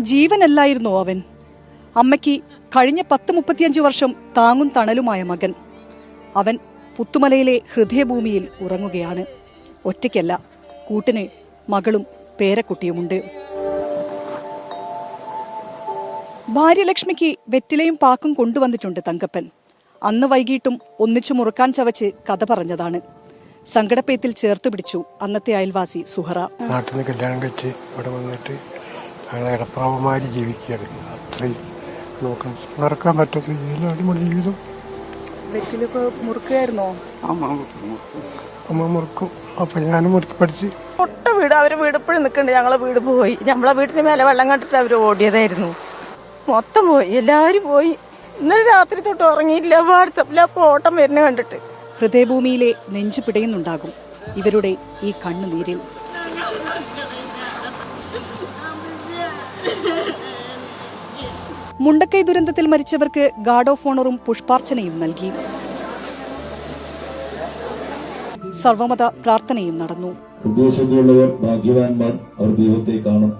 ജീവനല്ലായിരുന്നോ അവൻ. അമ്മയ്ക്ക് കഴിഞ്ഞ പത്ത് മുപ്പത്തിയഞ്ചു വർഷം താങ്ങും തണലുമായ മകൻ. അവൻ പുത്തുമലയിലെ ഹൃദയഭൂമിയിൽ ഉറങ്ങുകയാണ്. ഒറ്റയ്ക്കല്ല കൂട്ടിന് മകളും പേരക്കുട്ടിയുമുണ്ട്. ഭാര്യലക്ഷ്മിക്ക് വെറ്റിലയും പാക്കും കൊണ്ടുവന്നിട്ടുണ്ട് തങ്കപ്പൻ. അന്ന് വൈകിട്ടും ഒന്നിച്ചു മുറുക്കാൻ ചവച്ച് കഥ പറഞ്ഞതാണ്. സങ്കടപ്പേത്തിൽ ചേർത്ത് പിടിച്ചു അന്നത്തെ അയൽവാസി സുഹറ. നാട്ടിൽ നിന്ന് കല്യാണം കഴിച്ച് ഇവിടെ വന്നിട്ട് ഞങ്ങൾ ഇടപ്രാവമാര് ജീവിക്കുകയാണ്. അത്രയും നമുക്ക് മറക്കാൻ പറ്റാത്ത ജീവിതം അടിപൊളി ജീവിതം. വെറ്റിലൊക്കെ മുറുക്കുകയായിരുന്നോ? അമ്മ മുറുക്കും. അപ്പം ഞാനും മുറുക്കി പഠിച്ച്. തൊട്ട വീട് അവരെ വീട് ഇപ്പോഴും നിൽക്കുന്നുണ്ട് ഞങ്ങളെ വീട് പോയി. ഞമ്മളെ വീട്ടിന് മേലെ വെള്ളം കണ്ടിട്ട് അവർ ഓടിയതായിരുന്നു. മൊത്തം പോയി. എല്ലാരും പോയി. ഇന്നലെ രാത്രി തൊട്ട് ഉറങ്ങിയില്ല. വാട്സപ്പിൽ ഫോട്ടോ ഓട്ടം വരുന്ന കണ്ടിട്ട്. ഹൃദയഭൂമിയിലെ നെഞ്ചു പിടയുന്നുണ്ടാകും. ഇവരുടെ ഈ കണ്ണുനീരിൽ. മുണ്ടക്കൈ ദുരന്തത്തിൽ മരിച്ചവർക്ക് ഗാർഡ് ഓഫ് ഓണറും പുഷ്പാർച്ചനയും നൽകി. സർവമത പ്രാർത്ഥനയും നടന്നു. ഹൃദയശുദ്ധിയുള്ളവർ ഭാഗ്യവാന്മാർ അവർ ദൈവത്തെ കാണും.